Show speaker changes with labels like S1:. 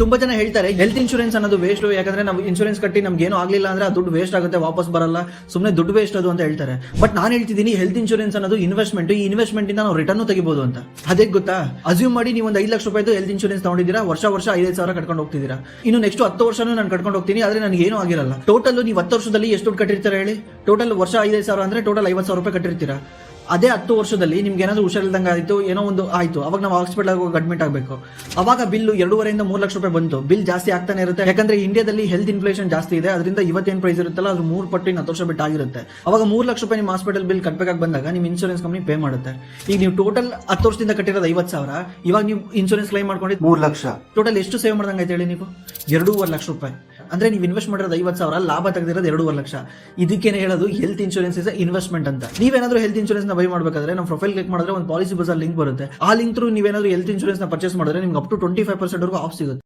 S1: ತುಂಬಾ ಜನ ಹೇಳ್ತಾರೆ ಹೆಲ್ತ್ ಇನ್ಶೂರೆನ್ಸ್ ಅನ್ನೋದು ವೇಸ್ಟ್ ಯಾಕಂದ್ರೆ ನಾವು ಇನ್ಶೂರೆನ್ಸ್ ಕಟ್ಟಿ ನಮ್ಗೆ ಏನೂ ಆಗಲಿಲ್ಲ ಅಂದ್ರೆ ಆ ದುಡ್ಡು ವೇಸ್ಟ್ ಆಗುತ್ತೆ, ವಾಪಸ್ ಬರಲ್ಲ ಸುಮ್ಮನೆ ದುಡ್ಡು ವೇಸ್ಟ್ ಅದು ಅಂತ ಹೇಳ್ತಾರೆ. ಬಟ್ ನಾನು ಹೇಳ್ತಿದ್ದೀನಿ ಹೆಲ್ತ್ ಇನ್ಶೂರೆನ್ಸ್ ಅನ್ನೋದು ಇನ್ವೆಸ್ಟ್ಮೆಂಟ್ ಈ ಇನ್ವೆಸ್ಟ್ಮೆಂಟ್ ಇಂದ ನಾವು ರಿಟರ್ನ್ ತೆಗಿಬಹುದು ಅಂತ. ಅದೇ ಗೊತ್ತಾ? ಅಸ್ಯೂಮ್ ಮಾಡಿ ನೀವು ಒಂದು ಐದು ಲಕ್ಷ ರೂಪಾಯಿದು ಹೆಲ್ತ್ ಇನ್ಶೂರೆನ್ಸ್ ತಗೊಂಡಿದ್ದೀರಾ, ವರ್ಷ ವರ್ಷ ಐದೈದು ಸಾವಿರ ಕಟ್ಕೊಂಡು ಹೋಗ್ತಿದ್ದೀರಾ. ಇನ್ನು ನೆಕ್ಸ್ಟ್ ಹತ್ತು ವರ್ಷನೂ ನಾನು ಕಟ್ಕೊಂಡು ಹೋಗ್ತೀನಿ, ಆದ್ರೆ ನನಗೆ ಏನೂ ಆಗಿರಲ್ಲ. ಟೋಟಲ್ ನೀವು ಹತ್ತು ವರ್ಷದಲ್ಲಿ ಎಷ್ಟು ದುಡ್ಡು ಕಟ್ಟಿರ್ತಾರೆ ಹೇಳಿ? ಟೋಟಲ್ ವರ್ಷ ಐದೈದು ಸಾವಿರ ಅಂದ್ರೆ ಟೋಟಲ್ ಐವತ್ತು ಸಾವಿರ ರೂಪಾಯಿ ಕಟ್ಟಿರ್ತೀರಾ? ಅದೇ ಹತ್ತು ವರ್ಷದಲ್ಲಿ ನಿಮ್ಗೆ ಏನಾದ್ರು ಹುಷಾರಿಲ್ದಂಗೆ ಆಯಿತು ಏನೋ ಒಂದು ಆಯಿತು. ಅವಾಗ ನಾವು ಹಾಸ್ಪಿಟಲ್ ಹೋಗಿ ಅಡ್ಮಿಟ್ ಆಗಬೇಕು. ಅವಾಗ ಬಿಲ್ಲು ಎರಡೂವರೆಯಿಂದ ಮೂರು ಲಕ್ಷ ರೂಪಾಯಿ ಬಂತು. ಬಿಲ್ ಜಾಸ್ತಿ ಆಗ್ತಾನೆ ಇರುತ್ತೆ. ಯಾಕಂದ್ರೆ ಇಂಡಿಯಾದಲ್ಲಿ ಹೆಲ್ತ್ ಇನ್ಫ್ಲೇಷನ್ ಜಾಸ್ತಿ ಇದೆ. ಅದರಿಂದ ಇವತ್ತೇನು ಪ್ರೈಸ್ ಇರುತ್ತಲ್ಲ ಅದು ಮೂರು ಪಟ್ಟು ಇನ್ನು ಹತ್ತು ವರ್ಷ ಬಿಟ್ಟು ಆಗಿರುತ್ತೆ. ಅವಾಗ ಮೂರು ಲಕ್ಷ ರೂಪಾಯಿ ನಿಮ್ಮ ಹಾಸ್ಪಿಟಲ್ ಬಿಲ್ ಕಟ್ಟಬೇಕಾಗಿ ಬಂದಾಗ ನಿಮ್ಮ ಇನ್ಶೂರೆನ್ಸ್ ಕಂಪ್ನಿ ಪೇ ಮಾಡುತ್ತೆ. ಈಗ ನೀವು ಟೋಟಲ್ ಹತ್ತು ವರ್ಷದಿಂದ ಕಟ್ಟಿರೋದು ಐವತ್ತು ಸಾವಿರ. ಇವಾಗ ನೀವು ಇನ್ಶೂರೆನ್ಸ್ ಕ್ಲೈಮ್ ಮಾಡ್ಕೊಂಡಿದ್ದು
S2: ಮೂರು ಲಕ್ಷ.
S1: ಟೋಟಲ್ ಎಷ್ಟು ಸೇವ್ ಮಾಡ್ದಂಗೆ ಆಯ್ತು ಹೇಳಿ ನೀವು? ಎರಡೂವರೆ ಲಕ್ಷ ರೂಪಾಯಿ. ಅಂದ್ರೆ ನೀವು ಇನ್ವೆಸ್ಟ್ ಮಾಡಿರೋದು ಐವತ್ತು ಸಾವಿರ, ಲಾಭ ತೆಗೆದಿರೋದು ಎರಡೂವರೆ ಲಕ್ಷ. ಇದಕ್ಕೇನೆ ಹೇಳೋದು ಹೆಲ್ತ್ ಇನ್ಶೂರೆನ್ಸ್ ಇಸ್ ಇನ್ವೆಸ್ಟ್ಮೆಂಟ್ ಅಂತ. ನೀವೇನಾದ್ರೂ ಹೆಲ್ತ್ ಇನ್ಶೂರೆನ್ಸ್ನ ಬೈ ಮಾಡಬೇಕಾದ್ರೆ ನಮ್ಮ ಪ್ರೊಫೈಲ್ ಕ್ಲಿಕ್ ಮಾಡಿದ್ರೆ ಒಂದು ಪಾಲಿಸಿ ಬಜಾರ್ ಲಿಂಕ್ ಬರುತ್ತೆ. ಆ ಲಿಂಕ್ ಥ್ರೂ ನೀವೇನಾದ್ರೂ ಹೆಲ್ತ್ ಇನ್ಶೂರೆನ್ಸ್ನ ಪರ್ಚೇಸ್ ಮಾಡಿದ್ರೆ ನಿಮ್ಗೆ up to twenty five percent off ಸಿಗುತ್ತೆ.